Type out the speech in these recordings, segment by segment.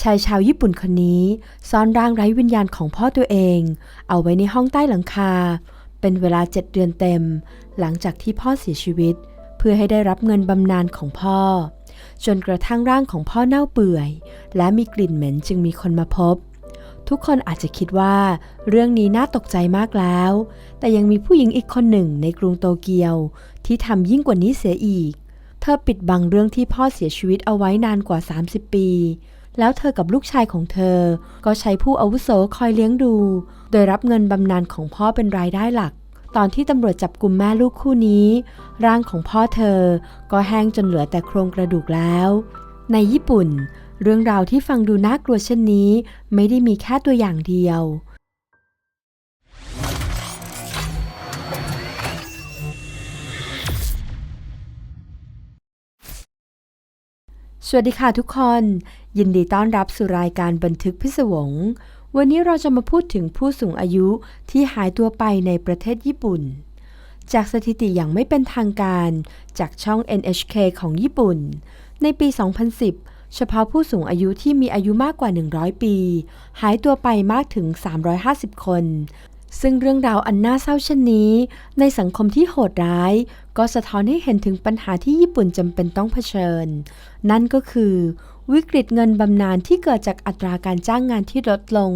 ชายชาวญี่ปุ่นคนนี้ซ่อนร่างไร้วิญญาณของพ่อตัวเอง เอาไว้ในห้องใต้หลังคา เป็นเวลาเจ็ดเดือนเต็ม หลังจากที่พ่อเสียชีวิต เพื่อให้ได้รับเงินบำนาญของพ่อ จนกระทั่งร่างของพ่อเน่าเปื่อย และมีกลิ่นเหม็นจึงมีคนมาพบ ทุกคนอาจจะคิดว่า เรื่องนี้น่าตกใจมากแล้ว แต่ยังมีผู้หญิงอีกคนหนึ่งในกรุงโตเกียว ที่ทำยิ่งกว่านี้เสียอีก เธอปิดบังเรื่องที่พ่อเสียชีวิตเอาไว้นานกว่า 30 ปี แล้วเธอกับลูกชายของเธอ ก็ใช้ผู้อาวุโสคอยเลี้ยงดู โดยรับเงินบำนาญของพ่อเป็นรายได้หลัก ตอนที่ตำรวจจับกลุ่มแม่ลูกคู่นี้ ร่างของพ่อเธอ ก็แห้งจนเหลือแต่โครงกระดูกแล้ว ในญี่ปุ่น เรื่องราวที่ฟังดูน่ากลัวเช่นนี้ ไม่ได้มีแค่ตัวอย่างเดียวสวัสดีค่ะทุกคน ยินดีต้อนรับสู่รายการบันทึกพิศวง วันนี้เราจะมาพูดถึงผู้สูงอายุที่หายตัวไปในประเทศญี่ปุ่น จากสถิติอย่างไม่เป็นทางการจากช่อง NHK ของญี่ปุ่น ในปี 2010 เฉพาะผู้สูงอายุที่มีอายุมากกว่า 100 ปี หายตัวไปมากถึง 350 คน ซึ่งเรื่องราวอันน่าเศร้าเช่นนี้ ในสังคมที่โหดร้าย ก็สะท้อนให้เห็นถึงปัญหาที่ญี่ปุ่นจำเป็นต้องเผชิญ นั่นก็คือ วิกฤตเงินบำนาญที่เกิดจากอัตราการจ้างงานที่ลดลง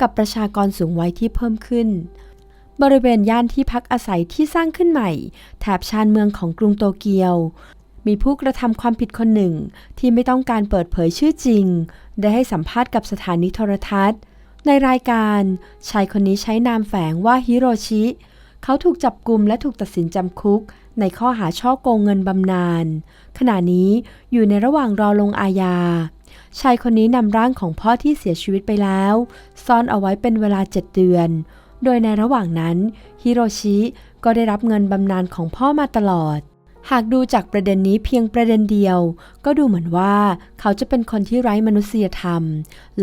กับประชากรสูงวัยที่เพิ่มขึ้น บริเวณย่านที่พักอาศัยที่สร้างขึ้นใหม่ แถบชานเมืองของกรุงโตเกียว มีผู้กระทำความผิดคนหนึ่งที่ไม่ต้องการเปิดเผยชื่อจริง ได้ให้สัมภาษณ์กับสถานีโทรทัศน์ ในรายการชายคนนี้ใช้นามแฝงว่าฮิโรชิ เขาถูกจับกลุมและถูกตัดสินจำคุก ในข้อหาช่อโกงเงินบำนาญขณะนี้อยู่ในระหว่างรอลงอาญา ชายคนนี้นำร่างของพ่อที่เสียชีวิตไปแล้ว ซ่อนเอาไว้เป็นเวลา7เดือน โดยในระหว่างนั้นฮิโรชิก็ได้รับเงินบำนาญของพ่อมาตลอด หากดูจากประเด็นนี้เพียงประเด็นเดียว ก็ดูเหมือนว่าเขาจะเป็นคนที่ไร้มนุษยธรรม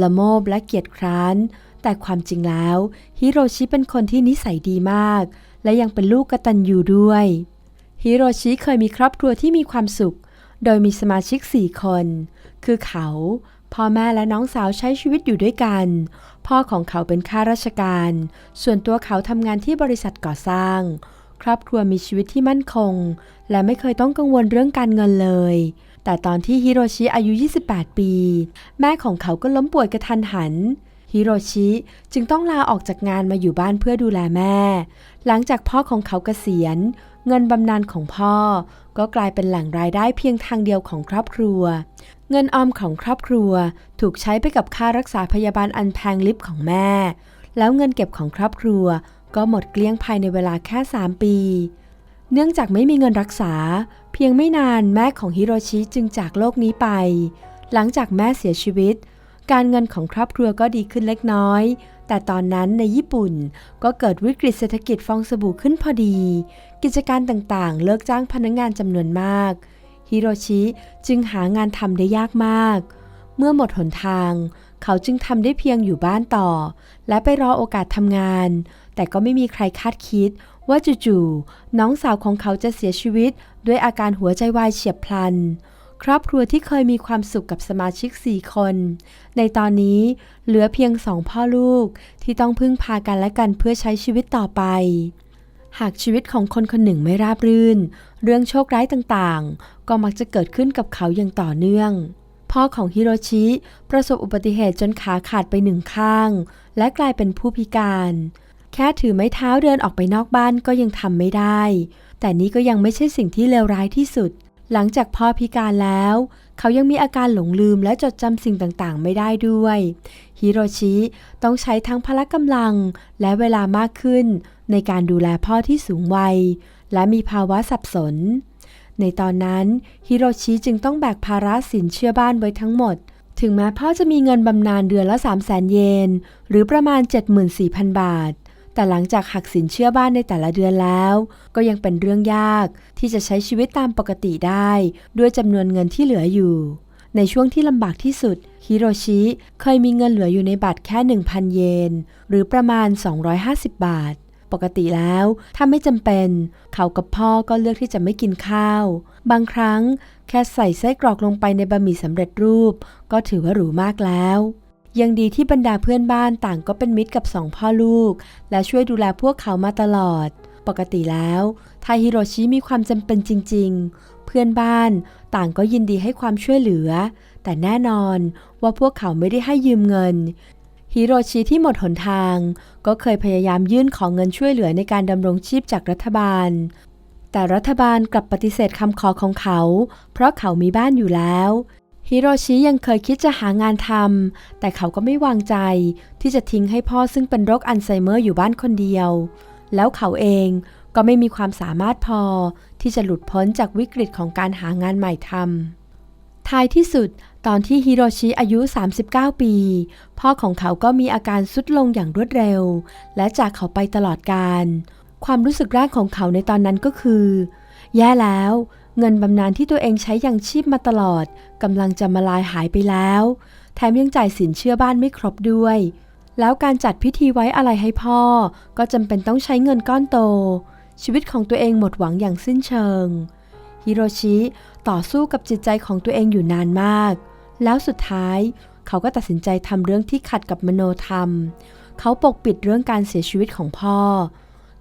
ละโมบและเกียจคร้านแต่ความจริงแล้วฮิโรชิเป็นคนที่นิสัยดีมาก และยังเป็นลูกกตัญญูด้วยฮิโรชิเคยมีครอบครัวที่มีความสุข โดยมีสมาชิก 4 คน คือเขา พ่อแม่และน้องสาวใช้ชีวิตอยู่ด้วยกัน พ่อของเขาเป็นข้าราชการ ส่วนตัวเขาทำงานที่บริษัทก่อสร้าง ครอบครัวมีชีวิตที่มั่นคง และไม่เคยต้องกังวลเรื่องการเงินเลย แต่ตอนที่ฮิโรชิอายุ 28 ปี แม่ของเขาก็ล้มป่วยกระทันหัน ฮิโรชิจึงต้องลาออกจากงานมาอยู่บ้านเพื่อดูแลแม่ หลังจากพ่อของเขาเกษียณ เงินบำนาญของพ่อ ก็กลายเป็นแหล่งรายได้เพียงทางเดียวของครอบครัว เงินออมของครอบครัวถูกใช้ไปกับค่ารักษาพยาบาลอันแพงลิบของแม่ แล้วเงินเก็บของครอบครัวก็หมดเกลี้ยงภายในเวลาแค่ 3 ปี เนื่องจากไม่มีเงินรักษา เพียงไม่นานแม่ของฮิโรชิจึงจากโลกนี้ไป หลังจากแม่เสียชีวิต การเงินของครอบครัวก็ดีขึ้นเล็กน้อย แต่ตอนนั้นในญี่ปุ่นก็เกิดวิกฤตเศรษฐกิจฟองสบู่ขึ้นพอดี กิจการต่างๆ เลิกจ้างพนักงงานจำนวนมาก ฮิโรชิจึงหางานทำได้ยากมาก เมื่อหมดหนทาง เขาจึงทำได้เพียงอยู่บ้านต่อ และไปรอโอกาสทำงาน แต่ก็ไม่มีใครคาดคิดว่าจู่ๆน้องสาวของเขาจะเสียชีวิตด้วยอาการหัวใจวายเฉียบพลัน ครอบครัวที่เคยมีความสุขกับสมาชิก 4 คน ในตอนนี้เหลือเพียงสองพ่อลูกที่ต้องพึ่งพากันและกันเพื่อใช้ชีวิตต่อไป หากชีวิตของคนคนหนึ่งไม่ราบรื่น เรื่องโชคร้ายต่างๆ ก็มักจะเกิดขึ้นกับเขาอย่างต่อเนื่อง พ่อของฮิโรชิ ประสบอุบัติเหตุจนขาขาดไปหนึ่งข้าง และกลายเป็นผู้พิการ แค่ถือไม้เท้าเดินออกไปนอกบ้านก็ยังทำไม่ได้ แต่นี่ก็ยังไม่ใช่สิ่งที่เลวร้ายที่สุด หลังจากพ่อพิการแล้ว เขายังมีอาการหลงลืมและจดจำสิ่งต่างๆ ไม่ได้ด้วยฮิโรชิต้องใช้ทั้งพละกำลังและเวลามากขึ้น ในการดูแลพ่อที่สูงวัย และมีภาวะสับสน ในตอนนั้นฮิโรชิจึงต้องแบกภาระสินเชื่อบ้านไว้ทั้งหมด ถึงแม้พ่อจะมีเงินบำนาญเดือนละ 3 0 0 0 0 0 เยน หรือประมาณ 74,000 บาท แต่หลังจากหักสินเชื่อบ้านในแต่ละเดือนแล้ว ก็ยังเป็นเรื่องยากที่จะใช้ชีวิตตามปกติได้ ด้วยจำนวนเงินที่เหลืออยู่ ในช่วงที่ลำบากที่สุดฮิโรชิเคยมีเงินเหลืออยู่ในบัตรแค่ 1,000 เยน หรือประมาณ 250 บาท ปกติแล้ว ถ้าไม่จำเป็น เขากับพ่อก็เลือกที่จะไม่กินข้าว บางครั้งแค่ใส่ไส้กรอกลงไปในบะหมี่สำเร็จรูป ก็ถือว่าหรูมากแล้ว ยังดีที่บรรดาเพื่อนบ้านต่างก็เป็นมิตรกับสองพ่อลูก และช่วยดูแลพวกเขามาตลอด ปกติแล้วถ้าฮิโรชิมีความจำเป็นจริง ๆ เพื่อนบ้านต่างก็ยินดีให้ความช่วยเหลือ แต่แน่นอนว่าพวกเขาไม่ได้ให้ยืมเงินฮิโรชิที่หมดหนทาง ก็เคยพยายามยื่นของเงินช่วยเหลือในการดำรงชีพจากรัฐบาล แต่รัฐบาลกลับปฏิเสธคำขอของเขา เพราะเขามีบ้านอยู่แล้ว ฮิโรชิยังเคยคิดจะหางานทำ แต่เขาก็ไม่วางใจที่จะทิ้งให้พ่อซึ่งเป็นโรคอัลไซเมอร์อยู่บ้านคนเดียว แล้วเขาเองก็ไม่มีความสามารถพอที่จะหลุดพ้นจากวิกฤตของการหางานใหม่ทำ ท้ายที่สุดตอนที่ฮิโรชิอายุ 39 ปี พ่อของเขาก็มีอาการสุดลงอย่างรวดเร็ว และจากเขาไปตลอดการ ความรู้สึกแรกของเขาในตอนนั้นก็คือ แย่แล้ว เงินบำนาญที่ตัวเองใช้ยังชีพมาตลอดกำลังจะมาลายหายไปแล้ว แถมยังจ่ายสินเชื่อบ้านไม่ครบด้วย แล้วการจัดพิธีไว้อะไรให้พ่อ ก็จำเป็นต้องใช้เงินก้อนโต ชีวิตของตัวเองหมดหวังอย่างสิ้นเชิง ฮิโรชิต่อสู้กับจิตใจของตัวเองอยู่นานมาก แล้วสุดท้ายเขาก็ตัดสินใจทำเรื่องที่ขัดกับมโนธรรม เขาปกปิดเรื่องการเสียชีวิตของพ่อ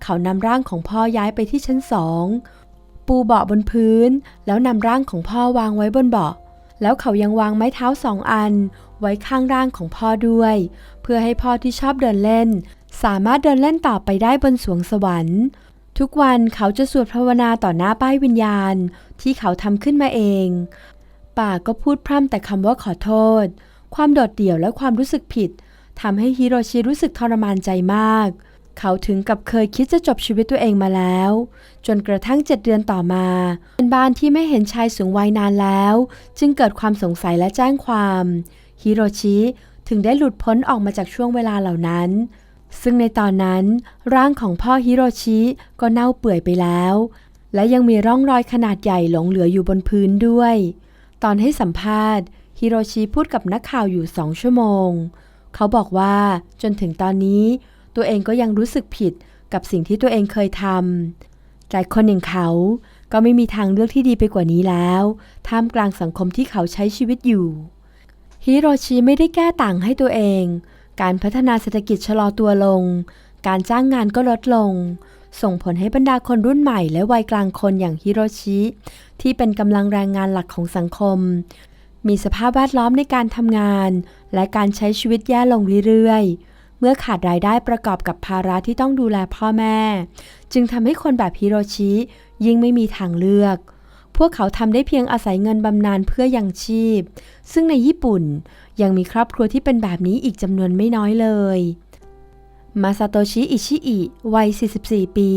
เขานำร่างของพ่อย้ายไปที่ชั้นสอง ปูเบาะบนพื้น แล้วนำร่างของพ่อวางไว้บนเบาะ แล้วเขายังวางไม้เท้าสองอัน ไว้ข้างร่างของพ่อด้วย เพื่อให้พ่อที่ชอบเดินเล่น สามารถเดินเล่นต่อไปได้บนสวงสวรรค์ ทุกวันเขาจะสวดภาวนาต่อหน้าป้ายวิญญาณ ที่เขาทำขึ้นมาเอง ป่ากก็พูดพร่ำแต่คำว่าขอโทษ ความโดดเดี่ยวและความรู้สึกผิดทำให้ฮิโรชิรู้สึกทรมานใจมากเเขาถึงกับเคยคิดจะจบชีวิตตัวเองมาแล้ว จนกระทั่งเจ็ดเดือนต่อมา เป็นบ้านที่ไม่เห็นชายสูงวัยนานแล้ว จึงเกิดความสงสัยและแจ้งความฮิโรชิถึงได้หลุดพ้นออกมาจากช่วงเวลาเหล่านั้น ซึ่งในตอนนั้น ร่างของพ่อฮิโรชิก็เน่าเปื่อยไปแล้ว และยังมีร่องรอยขนาดใหญ่หลงเหลืออยู่บนพื้นด้วย ตอนให้สัมภาษณ์ฮิโรชิพูดกับนักข่าวอยู่สองชั่วโมง เขาบอกว่าจนถึงตอนนี้ ตัวเองก็ยังรู้สึกผิดกับสิ่งที่ตัวเองเคยทำแต่คนอย่างเขาก็ไม่มีทางเลือกที่ดีไปกว่านี้แล้ว ท่ามกลางสังคมที่เขาใช้ชีวิตอยู่ ฮิโรชิไม่ได้แก้ต่างให้ตัวเอง การพัฒนาเศรษฐกิจชะลอตัวลง การจ้างงานก็ลดลง ส่งผลให้บรรดาคนรุ่นใหม่และวัยกลางคนอย่างฮิโรชิ ที่เป็นกำลังแรงงานหลักของสังคม มีสภาพแวดล้อมในการทำงาน และการใช้ชีวิตแย่ลงเรื่อยๆ เมื่อขาดรายได้ประกอบกับภาระที่ต้องดูแลพ่อแม่ จึงทำให้คนแบบฮิโรชิยิ่งไม่มีทางเลือก พวกเขาทำได้เพียงอาศัยเงินบำนาญเพื่อยังชีพ ซึ่งในญี่ปุ่นยังมีครอบครัวที่เป็นแบบนี้อีกจำนวนไม่น้อยเลยมาซาโตชิอิชิอิวัย 44 ปี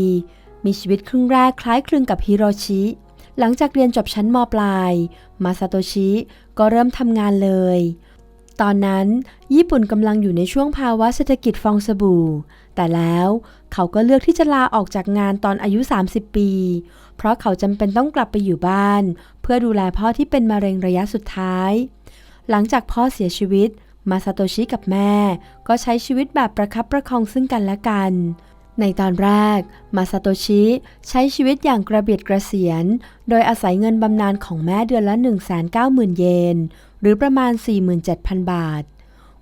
มีชีวิตครึ่งแรกคล้ายคลึงกับฮิโรชิ หลังจากเรียนจบชั้นมปลาย มาซาโตชิก็เริ่มทำงานเลย ตอนนั้นญี่ปุ่นกำลังอยู่ในช่วงภาวะเศรษฐกิจฟองสบู่ แต่แล้วเขาก็เลือกที่จะลาออกจากงานตอนอายุ 30 ปี เพราะเขาจำเป็นต้องกลับไปอยู่บ้าน เพื่อดูแลพ่อที่เป็นมะเร็งระยะสุดท้าย หลังจากพ่อเสียชีวิต มาซาโตชิกับแม่ ก็ใช้ชีวิตแบบประคับประคองซึ่งกันและกัน ในตอนแรก มาซาโตชิใช้ชีวิตอย่างกระเบียดกระเสียน โดยอาศัยเงินบำนาญของแม่เดือนละ 190,000 เยน หรือประมาณ 47,000 บาท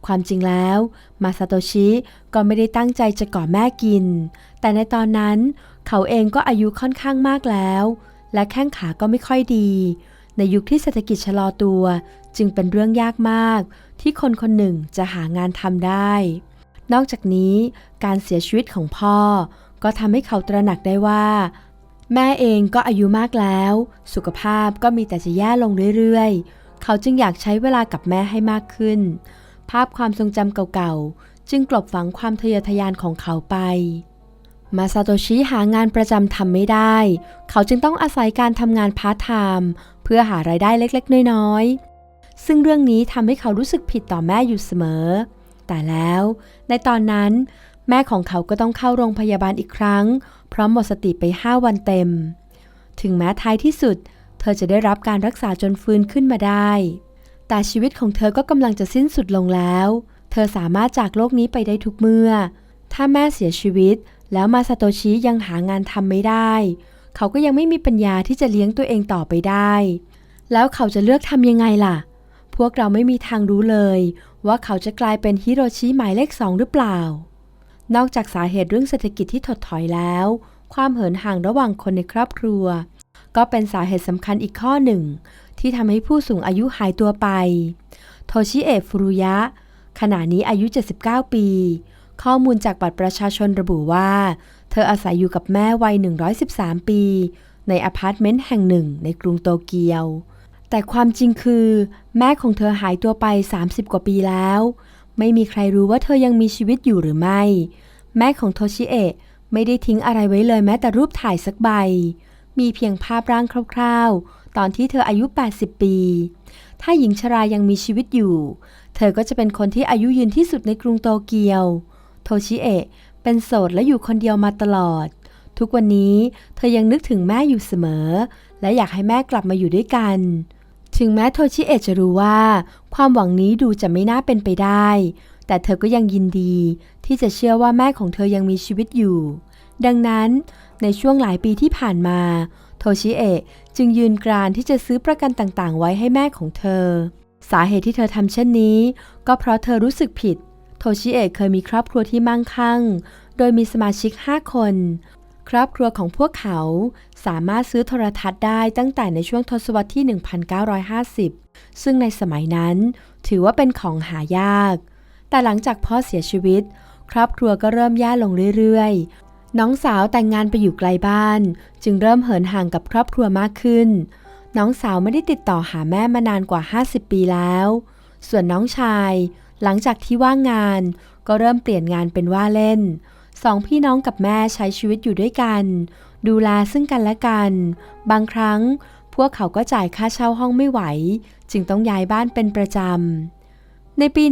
ความจริงแล้วมาซาโตชิก็ไม่ได้ตั้งใจจะก่อแม่กิน แต่ในตอนนั้นเขาเองก็อายุค่อนข้างมากแล้ว และแข้งขาก็ไม่ค่อยดี ในยุคที่เศรษฐกิจชะลอตัว จึงเป็นเรื่องยากมาก ที่คนคนหนึ่งจะหางานทำได้ นอกจากนี้การเสียชีวิตของพ่อ ก็ทำให้เขาตระหนักได้ว่าแม่เองก็อายุมากแล้ว สุขภาพก็มีแต่จะแย่ลงเรื่อยๆ เขาจึงอยากใช้เวลากับแม่ให้มากขึ้น ภาพความทรงจำเก่าๆ จึงกลบฝังความทะเยอทะยานของเขาไป มาซาโตชิหางานประจำทำไม่ได้ เขาจึงต้องอาศัยการทำงานพาร์ทไทม์เพื่อหารายได้เล็กๆ น้อยๆ ซึ่งเรื่องนี้ทำให้เขารู้สึกผิดต่อแม่อยู่เสมอ แต่แล้วในตอนนั้นแม่ของเขาก็ต้องเข้าโรงพยาบาลอีกครั้งเพราะหมดสติไป 5 วันเต็ม ถึงแม้ท้ายที่สุด เธอจะได้รับการรักษาจนฟื้นขึ้นมาได้ แต่ชีวิตของเธอก็กำลังจะสิ้นสุดลงแล้ว เธอสามารถจากโลกนี้ไปได้ทุกเมื่อ ถ้าแม่เสียชีวิต แล้วมาซาโตชิยังหางานทำไม่ได้ เขาก็ยังไม่มีปัญญาที่จะเลี้ยงตัวเองต่อไปได้ แล้วเขาจะเลือกทำยังไงล่ะ พวกเราไม่มีทางรู้เลย ว่าเขาจะกลายเป็นฮิโรชิหมายเลขสองหรือเปล่า นอกจากสาเหตุเรื่องเศรษฐกิจที่ถดถอยแล้ว ความเหินห่างระหว่างคนในครอบครัว ก็เป็นสาเหตุสำคัญอีกข้อหนึ่ง ที่ทำให้ผู้สูงอายุหายตัวไป โทชิเอะฟุรุยะ ขณะนี้อายุ 79 ปี ข้อมูลจากบัตรประชาชนระบุว่า เธออาศัยอยู่กับแม่วัย 113 ปี ในอพาร์ตเมนต์แห่งหนึ่งในกรุงโตเกียว แต่ความจริงคือ แม่ของเธอหายตัวไป 30 กว่าปีแล้ว ไม่มีใครรู้ว่าเธอยังมีชีวิตอยู่หรือไม่ แม่ของโทชิเอะไม่ได้ทิ้งอะไรไว้เลยแม้แต่รูปถ่ายสักใบ มีเพียงภาพร่างคร่าวๆ ตอนที่เธออายุ 80 ปี ถ้าหญิงชรายังมีชีวิตอยู่ เธอก็จะเป็นคนที่อายุยืนที่สุดในกรุงโตเกียว โทชิเอะเป็นโสดและอยู่คนเดียวมาตลอด ทุกวันนี้เธอยังนึกถึงแม่อยู่เสมอ และอยากให้แม่กลับมาอยู่ด้วยกัน ถึงแม้โทชิเอะจะรู้ว่า ความหวังนี้ดูจะไม่น่าเป็นไปได้ แต่เธอก็ยังยินดีที่จะเชื่อว่าแม่ของเธอยังมีชีวิตอยู่ ดังนั้น ในช่วงหลายปีที่ผ่านมา โทชิเอะจึงยืนกรานที่จะซื้อประกันต่างๆ ไว้ให้แม่ของเธอ สาเหตุที่เธอทำเช่นนี้ ก็เพราะเธอรู้สึกผิด โทชิเอะเคยมีครอบครัวที่มั่งคั่ง โดยมีสมาชิก 5 คน ครอบครัวของพวกเขาสามารถซื้อโทรทัศน์ได้ตั้งแต่ในช่วงทศวรรษที่ 1950 ซึ่งในสมัยนั้น ถือว่าเป็นของหายาก แต่หลังจากพ่อเสียชีวิต ครอบครัวก็เริ่มแย่ลงเรื่อยๆ น้องสาวแต่งงานไปอยู่ไกลบ้าน จึงเริ่มเหินห่างกับครอบครัวมากขึ้น น้องสาวไม่ได้ติดต่อหาแม่มานานกว่า 50 ปีแล้ว ส่วนน้องชาย หลังจากที่ว่างงาน ก็เริ่มเปลี่ยนงานเป็นว่าเล่นสองพี่น้องกับแม่ใช้ชีวิตอยู่ด้วยกัน ดูแลซึ่งกันและกัน บางครั้งพวกเขาก็จ่ายค่าเช่าห้องไม่ไหว จึงต้องย้ายบ้านเป็นประจำในปี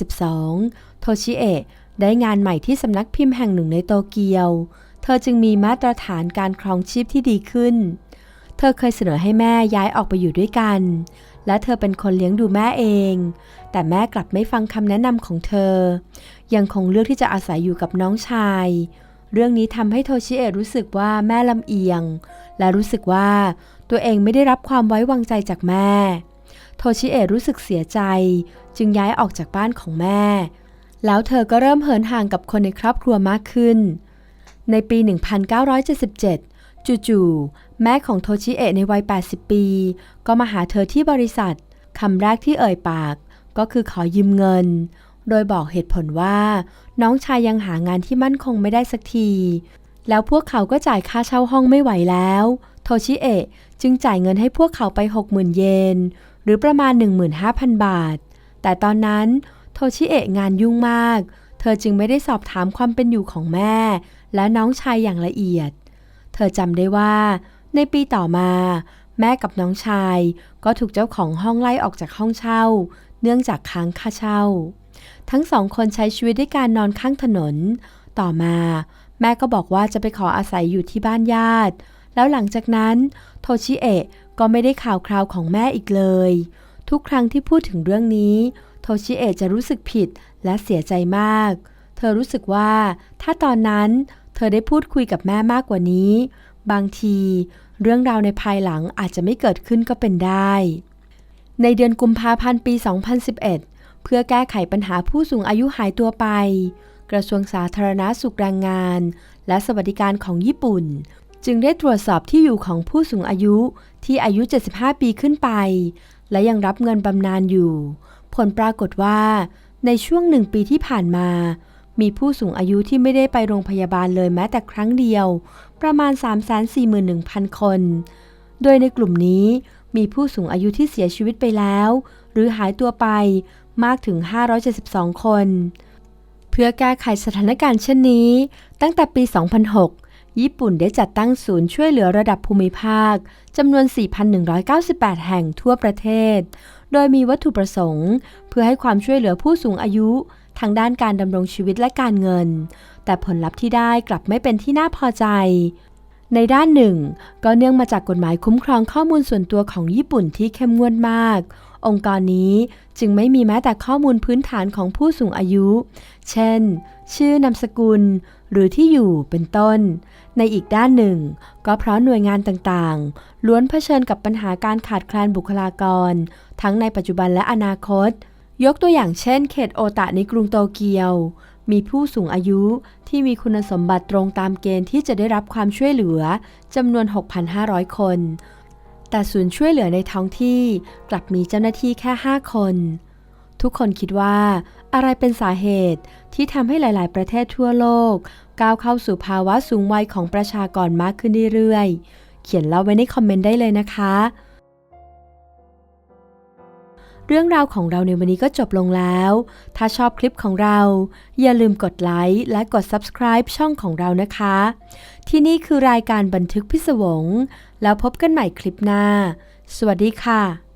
1972 โทชิเอะ ได้งานใหม่ที่สำนักพิมพ์แห่งหนึ่งในโตเกียว เธอจึงมีมาตรฐานการครองชีพที่ดีขึ้น เธอเคยเสนอให้แม่ย้ายออกไปอยู่ด้วยกัน และเธอเป็นคนเลี้ยงดูแม่เอง แต่แม่กลับไม่ฟังคำแนะนำของเธอ ยังคงเลือกที่จะอาศัยอยู่กับน้องชาย เรื่องนี้ทำให้โทชิเอะรู้สึกว่าแม่ลำเอียง และรู้สึกว่าตัวเองไม่ได้รับความไว้วางใจจากแม่ โทชิเอะรู้สึกเสียใจ จึงย้ายออกจากบ้านของแม่ แล้วเธอก็เริ่มเหินห่างกับคนในครอบครัวมากขึ้น ในปี 1977 จู่ๆ แม่ของโทชิเอะในวัย 80 ปี ก็มาหาเธอที่บริษัท คำแรกที่เอ่ยปาก ก็คือขอยืมเงิน โดยบอกเหตุผลว่า น้องชายยังหางานที่มั่นคงไม่ได้สักที แล้วพวกเขาก็จ่ายค่าเช่าห้องไม่ไหวแล้ว โทชิเอะจึงจ่ายเงินให้พวกเขาไป 60,000 เยน หรือประมาณ 15,000 บาท แต่ตอนนั้น โทชิเอะงานยุ่งมาก เธอจึงไม่ได้สอบถามความเป็นอยู่ของแม่ และน้องชายอย่างละเอียด เธอจำได้ว่า ในปีต่อมา แม่กับน้องชาย ก็ถูกเจ้าของห้องไล่ออกจากห้องเช่า เนื่องจากค้างค่าเช่า ทั้งสองคนใช้ชีวิตด้วยการนอนข้างถนน ต่อมา แม่ก็บอกว่าจะไปขออาศัยอยู่ที่บ้านญาติ แล้วหลังจากนั้น โทชิเอะก็ไม่ได้ข่าวคราวของแม่อีกเลย ทุกครั้งที่พูดถึงเรื่องนี้ ทชิเอะจะรู้สึกผิดและเสียใจมาก เธอรู้สึกว่าถ้าตอนนั้นเธอได้พูดคุยกับแม่มากกว่านี้ บางที เรื่องราวในภายหลังอาจจะไม่เกิดขึ้นก็เป็นได้ ในเดือนกุมภาพันธ์ปี 2011 เพื่อแก้ไขปัญหาผู้สูงอายุหายตัวไป กระทรวงสาธารณาสุขแรงงาน และสวัสดิการของญี่ปุ่น จึงได้ตรวจสอบที่อยู่ของผู้สูงอายุที่อายุ 75 ปีขึ้นไป และยังรับเงินบำนาญอยู่ ผลปรากฏว่าในช่วงหนึ่งปีที่ผ่านมา มีผู้สูงอายุที่ไม่ได้ไปโรงพยาบาลเลยแม้แต่ครั้งเดียว ประมาณ 341,000 คน โดยในกลุ่มนี้มีผู้สูงอายุที่เสียชีวิตไปแล้ว หรือหายตัวไปมากถึง 572 คน เพื่อแก้ไขสถานการณ์เช่นนี้ ตั้งแต่ปี 2006 ญี่ปุ่นได้จัดตั้งศูนย์ช่วยเหลือระดับภูมิภาคจำนวน 4,198 แห่งทั่วประเทศ โดยมีวัตถุประสงค์ เพื่อให้ความช่วยเหลือผู้สูงอายุ ทางด้านการดำรงชีวิตและการเงิน แต่ผลลัพธ์ที่ได้กลับไม่เป็นที่น่าพอใจ ในด้านหนึ่ง ก็เนื่องมาจากกฎหมายคุ้มครองข้อมูลส่วนตัวของญี่ปุ่นที่เข้มงวดมาก องค์กรนี้จึงไม่มีแม้แต่ข้อมูลพื้นฐานของผู้สูงอายุ เช่น ชื่อนามสกุล หรือที่อยู่เป็นต้น ในอีกด้านหนึ่ง ก็เพราะหน่วยงานต่างๆ ล้วนเผชิญกับปัญหาการขาดแคลนบุคลากร ทั้งในปัจจุบันและอนาคต ยกตัวอย่างเช่น เขตโอตะในกรุงโตเกียว มีผู้สูงอายุที่มีคุณสมบัติตรงตามเกณฑ์ที่จะได้รับความช่วยเหลือจำนวน 6,500 คน แต่ศูนย์ช่วยเหลือในท้องที่กลับมีเจ้าหน้าที่แค่ 5 คน ทุกคนคิดว่าอะไรเป็นสาเหตุที่ทำให้หลาย ๆ ประเทศทั่วโลก ก้าวเข้าสู่ภาวะสูงวัยของประชากรมากขึ้นเรื่อย ๆ เขียนเล่าไว้ในคอมเมนต์ได้เลยนะคะ เรื่องราวของเราในวันนี้ก็จบลงแล้ว ถ้าชอบคลิปของเรา อย่าลืมกดไลค์และกด subscribe ช่องของเรานะคะ ที่นี่คือรายการบันทึกพิศวง แล้วพบกันใหม่คลิปหน้า สวัสดีค่ะ